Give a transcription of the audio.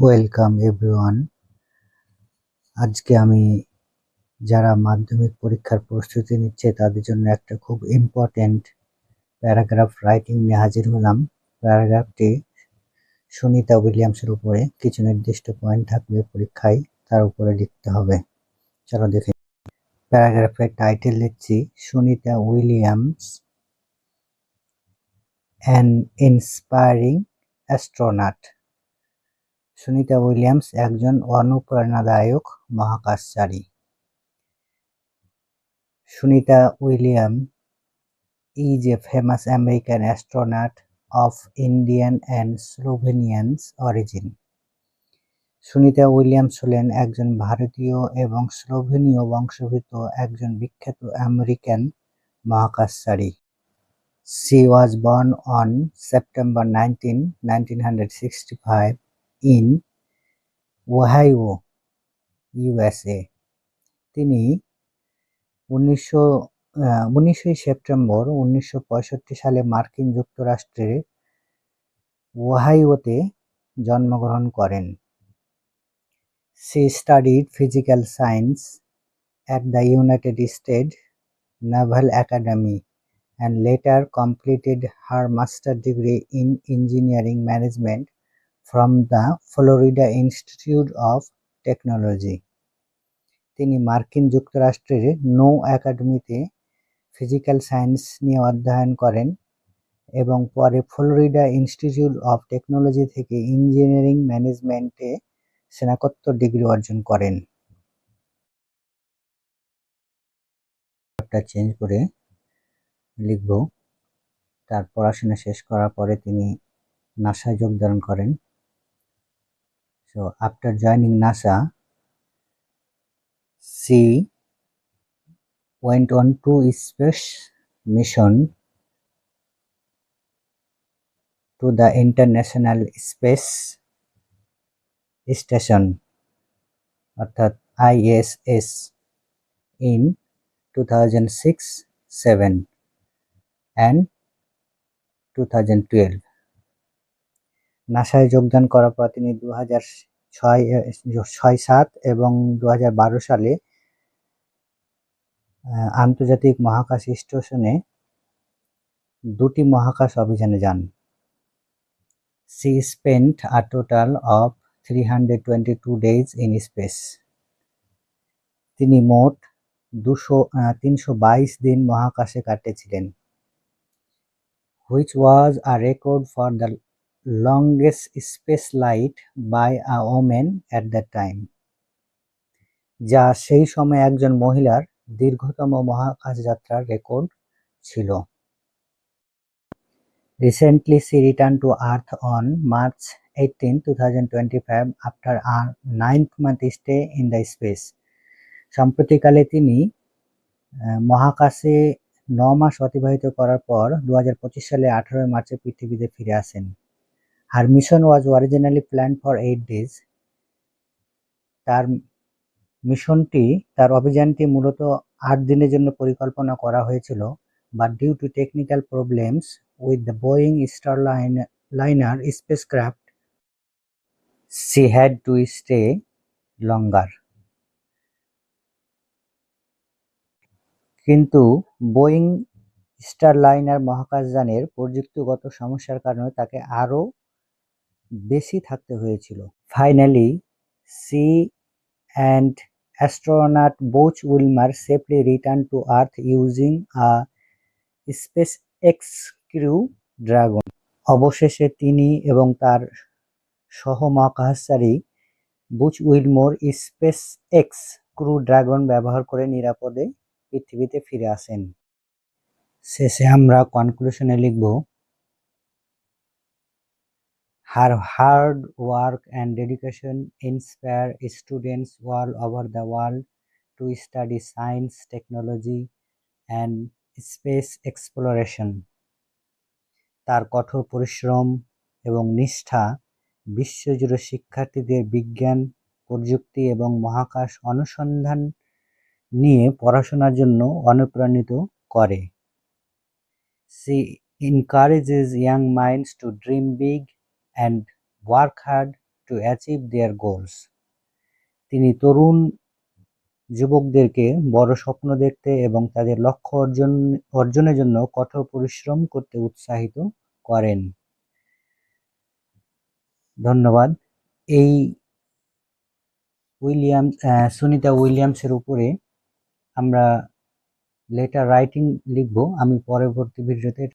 Welcome everyone আজকে আমি যারা মাধ্যমিক পরীক্ষার প্রস্তুতি নিচ্ছে, তাদের জন্য একটা খুব ইম্পর্ট্যান্ট প্যারাগ্রাফ রাইটিং নিয়ে হাজির হলাম। প্যারাগ্রাফটি সুনিতা উইলিয়ামসের উপরে কিছু নির্দিষ্ট পয়েন্ট থাকবে পরীক্ষায়, তার উপরে লিখতে হবে। চলো দেখে প্যারাগ্রাফের টাইটেল লিখছি, Sunita Williams an inspiring astronaut Sunita Williams একজন অনুপ্রেরণাদায়ক মহাকাশচারী। Sunita William is a famous American astronaut of Indian and Slovenians origin Sunita Williams হলেন একজন ভারতীয় এবং স্লোভেনীয় বংশোদ্ভূত একজন বিখ্যাত আমেরিকান মহাকাশচারী। She was born on September 19, 1965 in Ohio, USA. তিনি উনিশশো উনিশে সেপ্টেম্বর উনিশশো পঁয়ষট্টি সালে মার্কিন যুক্তরাষ্ট্রের ওহাইওতে জন্মগ্রহণ করেন। She studied physical science at the United State naval academy and later completed her master degree in engineering management from the Florida Institute of Technology. তিনি মার্কিন যুক্তরাষ্ট্রের নৌ একাডেমিতে ফিজিক্যাল সায়েন্স নিয়ে অধ্যয়ন করেন এবং পরে ফ্লোরিডা ইনস্টিটিউট অফ টেকনোলজি থেকে ইঞ্জিনিয়ারিং ম্যানেজমেন্টে স্নাতকোত্তর ডিগ্রি অর্জন করেন। চেঞ্জ করে লিখব। তার পড়াশোনা শেষ করার পরে তিনি নাসায় যোগদান করেন। So after joining NASA, she went on two space mission to the International Space Station অর্থাৎ ISS in 2006-7 and 2012. নাসায় যোগদান করার পর তিনি দু হাজার ছয় ছয় সাত এবং দু হাজার বারো সালে আন্তর্জাতিক মহাকাশ স্টেশনে দুটি মহাকাশ অভিযানে যান। She spent a total of three hundred twenty two days in space. তিনি মোট দুশো তিনশো বাইশ দিন মহাকাশে কাটিয়েছিলেন which was a record for the longest space flight by a woman at that time. যা সেই সময় একজন মহিলার দীর্ঘতম মহাকাশ যাত্রার রেকর্ড ছিল। Recently she return to earth on March eighteen two thousand twenty five after a ninth month stay in the space সম্প্রতিকালে তিনি মহাকাশে ন মাস অতিবাহিত করার পর দু সালে আঠারোই মার্চে পৃথিবীতে ফিরে আসেন। Her mission was originally plan for eight days তার মিশনটি, তার অভিযানটি মূলত আট দিনের জন্য পরিকল্পনা করা হয়েছিল but due to technical problems with the Boeing star line liner spacecraft she had to stay longer কিন্তু বোয়িং স্টারলাইনার মহাকাশযানের প্রযুক্তিগত সমস্যার কারণে তাকে আরও বেশি থাকতে হয়েছিল। Finally she and astronaut Butch Wilmore safely return to earth using a SpaceX crew Dragon অবশেষে তিনি এবং তার সহ মহাকাশচারী Butch Wilmore SpaceX crew Dragon ব্যবহার করে নিরাপদে পৃথিবীতে ফিরে আসেন। শেষে আমরা কনক্লুশনে লিখব her hard work and dedication inspire students world over the world to study science technology and space exploration তার কঠোর পরিশ্রম এবং নিষ্ঠা বিশ্বজুড়ে শিক্ষার্থীদের বিজ্ঞান, প্রযুক্তি এবং মহাকাশ অনুসন্ধান নিয়ে পড়াশোনার জন্য অনুপ্রাণিত করে। She encourages young minds to dream big and work hard to achieve their goals তিনি তরুণ যুবকদেরকে বড় স্বপ্ন দেখতে এবং তাদের লক্ষ্য অর্জন, অর্জনের জন্য কঠোর পরিশ্রম করতে উৎসাহিত করেন। ধন্যবাদ। এই উইলিয়াম সুনিতা উইলিয়ামসের উপরে আমরা লেটার রাইটিং লিখব। আমি পরবর্তী ভিডিওতে